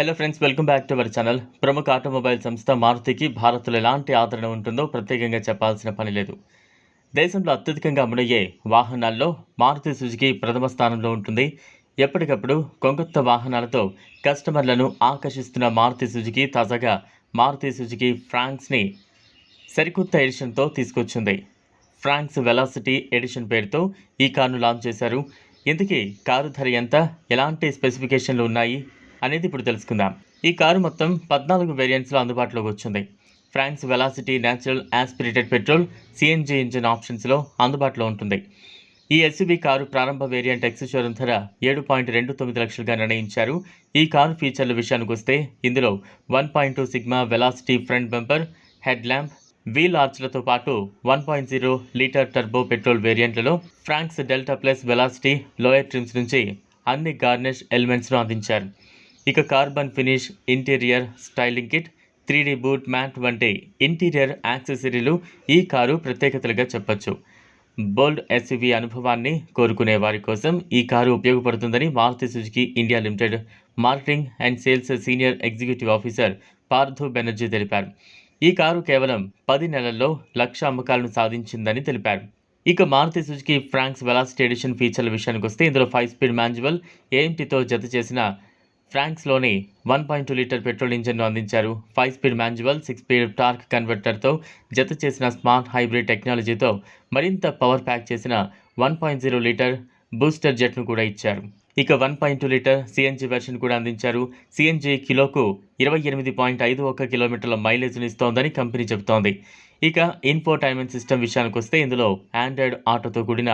Hello friends welcome back to our channel ప్రముఖ automobile సంస్థ మారుతికి భారత్లో ఎలాంటి ఆదరణ ఉంటుందో ప్రత్యేకంగా చెప్పాల్సిన పని లేదు. దేశంలో అత్యధికంగా అమ్ముడయ్యే వాహనాల్లో మారుతి సుజుకి ప్రథమ స్థానంలో ఉంటుంది. ఎప్పటికప్పుడు కొంకొత్త వాహనాలతో కస్టమర్లను ఆకర్షిస్తున్న మారుతి సుజుకి తాజాగా మారుతి సుజుకి ఫ్రాంక్స్ని సరికొత్త ఎడిషన్తో తీసుకొచ్చింది. ఫ్రాంక్స్ వెలాసిటీ ఎడిషన్ పేరుతో ఈ కారును లాంచ్ చేశారు. ఇంతకీ కారు ధర ఎంత? ఎలాంటి స్పెసిఫికేషన్లు ఉన్నాయి? అనేది ఇప్పుడు తెలుసుకుందాం. ఈ కారు మొత్తం పద్నాలుగు వేరియంట్స్లో అందుబాటులోకి వచ్చింది. Fronx velocity natural aspirated petrol CNG engine ఆప్షన్స్లో అందుబాటులో ఉంటుంది. ఈ ఎస్యూవీ కారు ప్రారంభ వేరియంట్ ఎక్స్ షోరూమ్ ధర ఏడు పాయింట్ రెండు తొమ్మిది లక్షలుగా నిర్ణయించారు. ఈ కారు ఫీచర్ల విషయానికి వస్తే ఇందులో one point two sigma velocity front bumper head lamp wheel ఆర్చ్లతో పాటు one point zero litre turbo petrol వేరియంట్లలో Fronx delta plus velocity lower trims నుంచి అన్ని గార్నిష్ ఎలిమెంట్స్ను అందించారు. ఇక carbon finish interior styling kit three D boot mat వంటి interior యాక్సెసరీలు ఈ car ప్రత్యేకతలుగా చెప్పొచ్చు. బోల్డ్ ఎస్యూవీ అనుభవాన్ని కోరుకునే వారి కోసం ఈ కారు ఉపయోగపడుతుందని Maruti Suzuki India limited marketing and sales senior executive officer Partho Banerjee తెలిపారు. ఈ కారు కేవలం పది నెలల్లో లక్ష అమ్మకాలను సాధించిందని తెలిపారు. ఇక Maruti Suzuki Fronx velocity edition ఫీచర్ల విషయానికి వస్తే ఇందులో ఫైవ్ స్పీడ్ మాన్యువల్ ఏఎంటీతో జత చేసిన ఫ్రాంక్స్లోని one point two litre petrol ఇంజన్ను అందించారు. Five speed manual six speed torque కన్వర్టర్తో జత చేసిన స్మార్ట్ హైబ్రిడ్ టెక్నాలజీతో మరింత పవర్ ప్యాక్ చేసిన one point zero litre booster జెట్ను కూడా ఇచ్చారు. ఇక one point two litre CNG version కూడా అందించారు. సిఎన్జి కిలోకు ఇరవై ఎనిమిది పాయింట్ ఐదు ఒక్క కిలోమీటర్ల మైలేజ్ను ఇస్తోందని కంపెనీ చెబుతోంది. ఇక ఇన్ఫోటైన్మెంట్ సిస్టమ్ విషయానికి వస్తే ఇందులో ఆండ్రాయిడ్ ఆటోతో కూడిన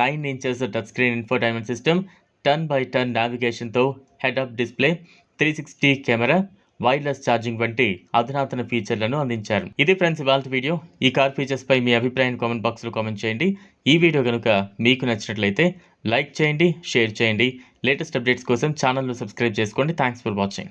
nine inches touch screen infotainment system turn by turn నావిగేషన్తో head display three sixty camera wireless charging వంటి అధునాతన ఫీచర్లను అందించారు. ఇది ఫ్రెండ్స్ ఇవాళ వీడియో. ఈ కార్ ఫీచర్స్ పై మీ అభిప్రాయం కామెంట్ బాక్స్లో కామెంట్ చేయండి. ఈ వీడియో కనుక మీకు నచ్చినట్లయితే లైక్ చేయండి షేర్ చేయండి. లేటెస్ట్ అప్డేట్స్ కోసం ఛానల్ను సబ్స్క్రైబ్ చేసుకోండి. Thanks for watching.